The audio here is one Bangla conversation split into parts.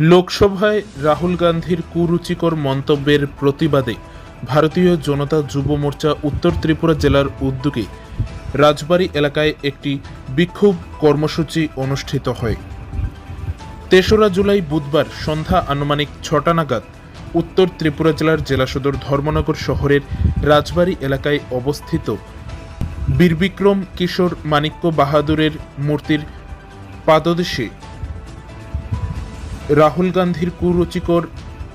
লোকসভায় রাহুল গান্ধীর কুরুচিকর মন্তব্যের প্রতিবাদে ভারতীয় জনতা যুব মোর্চা উত্তর ত্রিপুরা জেলার উদ্যোগে রাজবাড়ী এলাকায় একটি বিক্ষোভ কর্মসূচি অনুষ্ঠিত হয়। তেসরা জুলাই বুধবার সন্ধ্যা আনুমানিক ছটা নাগাদ উত্তর ত্রিপুরা জেলার জেলা সদর ধর্মনগর শহরের রাজবাড়ী এলাকায় অবস্থিত বীরবিক্রম কিশোর মাণিক্য বাহাদুরের মূর্তির পাদদেশে রাহুল গান্ধীর কুরুচিকর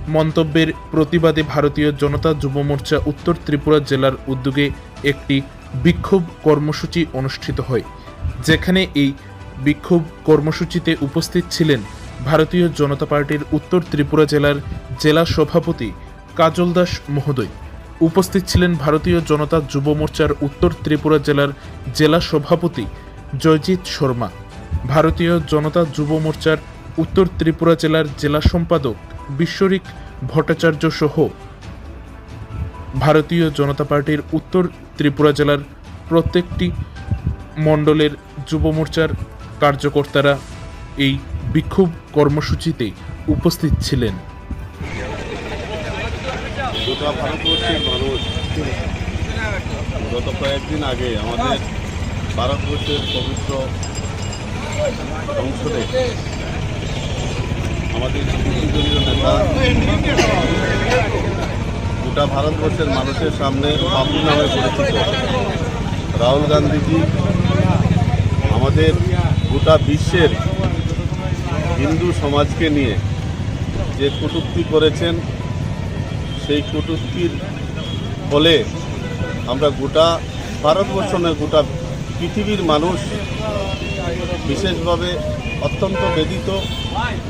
মন্তব্যের প্রতিবাদে ভারতীয় জনতা যুব মোর্চা উত্তর ত্রিপুরা জেলার উদ্যোগে একটি বিক্ষোভ কর্মসূচি অনুষ্ঠিত হয়, যেখানে এই বিক্ষোভ কর্মসূচিতে উপস্থিত ছিলেন ভারতীয় জনতা পার্টির উত্তর ত্রিপুরা জেলার জেলা সভাপতি কাজল দাস মহোদয়। উপস্থিত ছিলেন ভারতীয় জনতা যুব মোর্চার উত্তর ত্রিপুরা জেলার জেলা সভাপতি জয়জিৎ শর্মা। ভারতীয় জনতা যুব মোর্চার উত্তর ত্রিপুরা জেলার জেলা সম্পাদক বিশ্বরিক ভট্টাচার্য সহ ভারতীয় জনতা পার্টির উত্তর ত্রিপুরা জেলার প্রত্যেকটি মণ্ডলের যুব মোর্চার কার্যকর্তারা এই বিক্ষোভ কর্মসূচিতে উপস্থিত ছিলেন। গোটা ভারতবর্ষের গত কয়েকদিন আগে আমাদের ভারতবর্ষের পবিত্র সংসদে আমাদের গোটা ভারতবর্ষের মানুষের সামনে বাপু নামে পরিচিত রাহুল গান্ধীজি, আমাদের গোটা বিশ্বের হিন্দু সমাজকে নিয়ে যে কটূক্তি করেছেন, সেই কটূক্তির ফলে আমরা গোটা ভারতবর্ষ গোটা পৃথিবীর মানুষ বিশেষভাবে অত্যন্ত বেদিত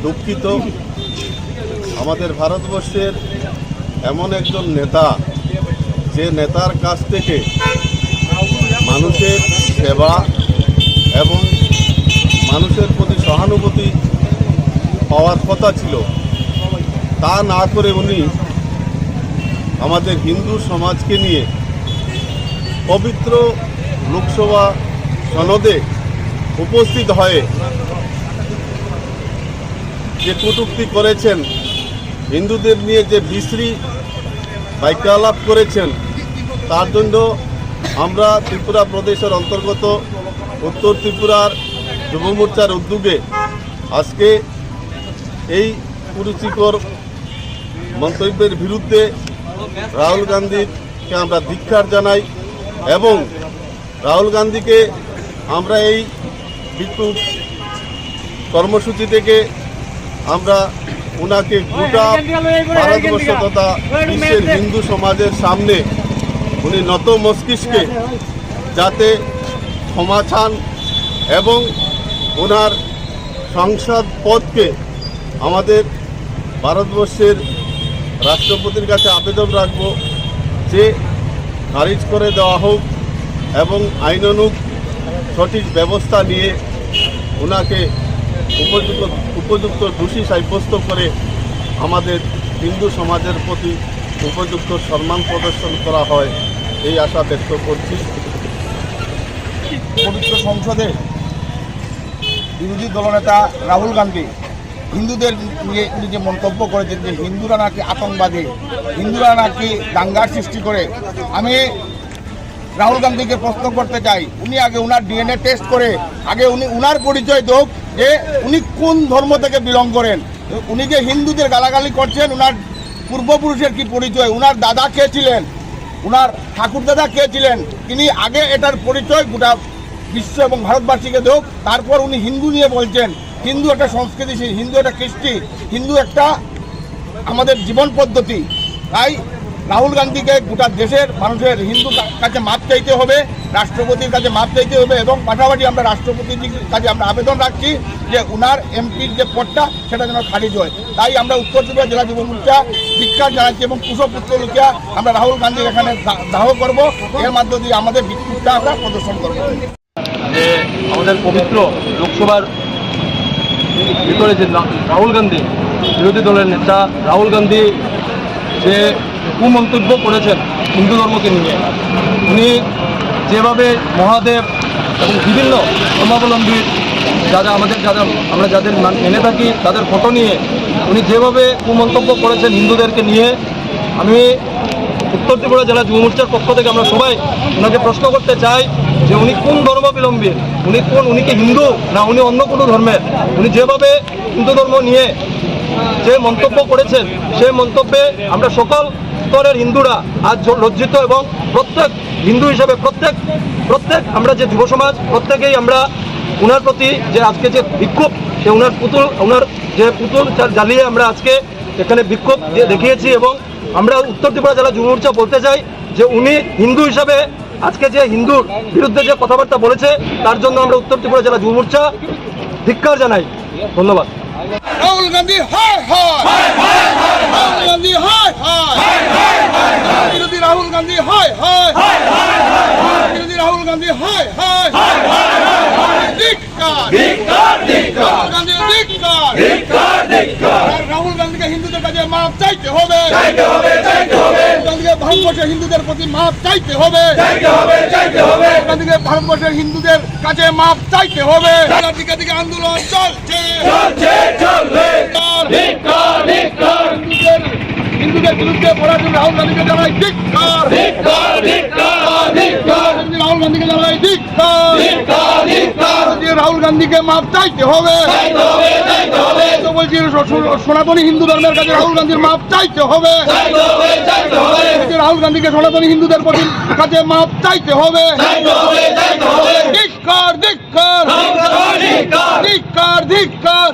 দুঃখিত। আমাদের ভারতবর্ষের এমন একজন নেতা, যে নেতার কাছ থেকে মানুষের সেবা এবং মানুষের প্রতি সহানুভূতি পাওয়ার কথা ছিল, তা না করে উনি আমাদের হিন্দু সমাজকে নিয়ে পবিত্র লোকসভা সনদে উপস্থিত হয়ে যে কটূক্তি করেছেন, হিন্দুদের নিয়ে যে বিশ্রী বাক্যালাপ করেছেন, তার জন্য আমরা ত্রিপুরা প্রদেশের অন্তর্গত উত্তর ত্রিপুরার যুব মোর্চার উদ্যোগে আজকে এই কুরুচিকর মন্তব্যের বিরুদ্ধে রাহুল গান্ধীকে আমরা ধিক্ষার জানাই এবং রাহুল গান্ধীকে আমরা এই বিক্ষোভ কর্মসূচি থেকে আমরা ওনাকে গোটা ভারতবর্ষ তথা বিশ্বের হিন্দু সমাজের সামনে উনি নত মস্তিষ্কে যাতে ক্ষমা চান এবং ওনার সংসদ পদকে আমাদের ভারতবর্ষের রাষ্ট্রপতির কাছে আবেদন রাখব যে খারিজ করে দেওয়া হোক এবং আইনানুগ সঠিক ব্যবস্থা নিয়ে ওনাকে উপযুক্ত উপযুক্ত দোষী সাব্যস্ত করে আমাদের হিন্দু সমাজের প্রতি উপযুক্ত সম্মান প্রদর্শন করা হয়, এই আশা ব্যক্ত করছি। পবিত্র সংসদে বিরোধী দলনেতা রাহুল গান্ধী হিন্দুদের নিয়ে উনি যে মন্তব্য করেছেন যে হিন্দুরা নাকি আতঙ্কবাদী, হিন্দুরা নাকি দাঙ্গার সৃষ্টি করে। আমি রাহুল গান্ধীকে প্রশ্ন করতে চাই। উনি আগে উনার ডিএনএ টেস্ট করে, আগে উনি, উনার পরিচয় দোক যে উনি কোন ধর্ম থেকে বিলং করেন। উনি যে হিন্দুদের গালাগালি করছেন, উনার পূর্বপুরুষের কি পরিচয়? উনার দাদা কে ছিলেন? উনার ঠাকুর দাদা কে ছিলেন? তিনি আগে এটার পরিচয় গোটা বিশ্ব এবং ভারতবাসীকে দেখ তারপর উনি হিন্দু নিয়ে বলছেন। হিন্দু একটা সংস্কৃতি হিন্দু একটা কৃষ্টি, হিন্দু একটা আমাদের জীবন পদ্ধতি। তাই রাহুল গান্ধীকে গোটা দেশের মানুষের হিন্দু কাছে মাপ চাইতে হবে, রাষ্ট্রপতির কাছে মাপ চাইতে হবে এবং পাশাপাশি আমরা রাষ্ট্রপতির কাছে আমরা আবেদন রাখছি যে উনার এমপির যে পদটা সেটা যেন খারিজ হয়। তাই আমরা উত্তর ত্রিপুরা জেলা যুব মোর্চা বিক্ষার জানাচ্ছি এবং কুশপুত্র লুকিয়া আমরা রাহুল গান্ধীর এখানে দাহ করব। এর মাধ্য দিয়ে আমাদের বিক্ষোভটা আমরা প্রদর্শন করব। যে আমাদের পবিত্র লোকসভার ভিতরে যে রাহুল গান্ধী বিরোধী দলের নেতা রাহুল গান্ধী, যে কুমন্তব্য করেছেন হিন্দু ধর্মকে নিয়ে। উনি যেভাবে মহাদেব এবং বিভিন্ন ধর্মাবলম্বী যারা আমাদের যারা আমরা যাদের মান- থাকি, তাদের ফটো নিয়ে উনি যেভাবে কুমন্তব্য করেছেন হিন্দুদেরকে নিয়ে, আমি উত্তর ত্রিপুরা জেলা যুব মোর্চার পক্ষ থেকে আমরা সবাই ওনাকে প্রশ্ন করতে চাই যে উনি কোন ধর্মাবলম্বী? উনি কোন, উনি কি হিন্দু না উনি অন্য কোনো ধর্মের? উনি যেভাবে হিন্দু ধর্ম নিয়ে যে মন্তব্য করেছেন, সেই মন্তব্যে আমরা সকল স্তরের হিন্দুরা আজ লজ্জিত এবং প্রত্যেক হিন্দু হিসেবে প্রত্যেক প্রত্যেক আমরা যে যুব সমাজ, প্রত্যেকেই আমরা ওনার প্রতি যে আজকে যে বিক্ষোভ, সে ওনার পুতুল ওনার যে পুতুল জ্বালিয়ে আমরা আজকে এখানে বিক্ষোভ দেখিয়েছি এবং আমরা উত্তর ত্রিপুরা জেলা যুব মোর্চা বলতে চাই যে উনি হিন্দু হিসাবে আজকে যে হিন্দুর বিরুদ্ধে যে কথাবার্তা বলেছে, তার জন্য আমরা উত্তর ত্রিপুরা জেলা যুব মোর্চা ধিক্কার জানাই। ধন্যবাদ। রাহুল গান্ধী, হায় হায়! গান্ধী হায় হায় বিরোধী রাহুল গান্ধী হয় হয় বিরোধী রাহুল গান্ধী হয় হয় রাহুল গান্ধীকে হিন্দুদের কাছে মাপ চাইতে হবে। চাইতে গান্ধীকে ভারতবর্ষের হিন্দুদের প্রতি মাপ চাইতে হবে। ভারতবর্ষের হিন্দুদের কাছে মাপ চাইতে হবে। দিকে দিকে আন্দোলন চলছে। হিন্দুদের হিন্দুদের বিরুদ্ধে পড়ার জন্য রাহুল গান্ধীকে জানাই ধিক্কার রাহুল গান্ধীকে জানাই ধিক্কার রাহুল গান্ধীকে মাপ চাইতে হবে। তো বলছি সনাতনী হিন্দু ধর্মের কাছে রাহুল গান্ধীর মাপ চাইতে হবে। রাহুল গান্ধীকে সনাতনী হিন্দুদের প্রতি কাছে মাপ চাইতে হবে। ধিক্কার ধিক্কার। ধিক্কার ধিক্কার।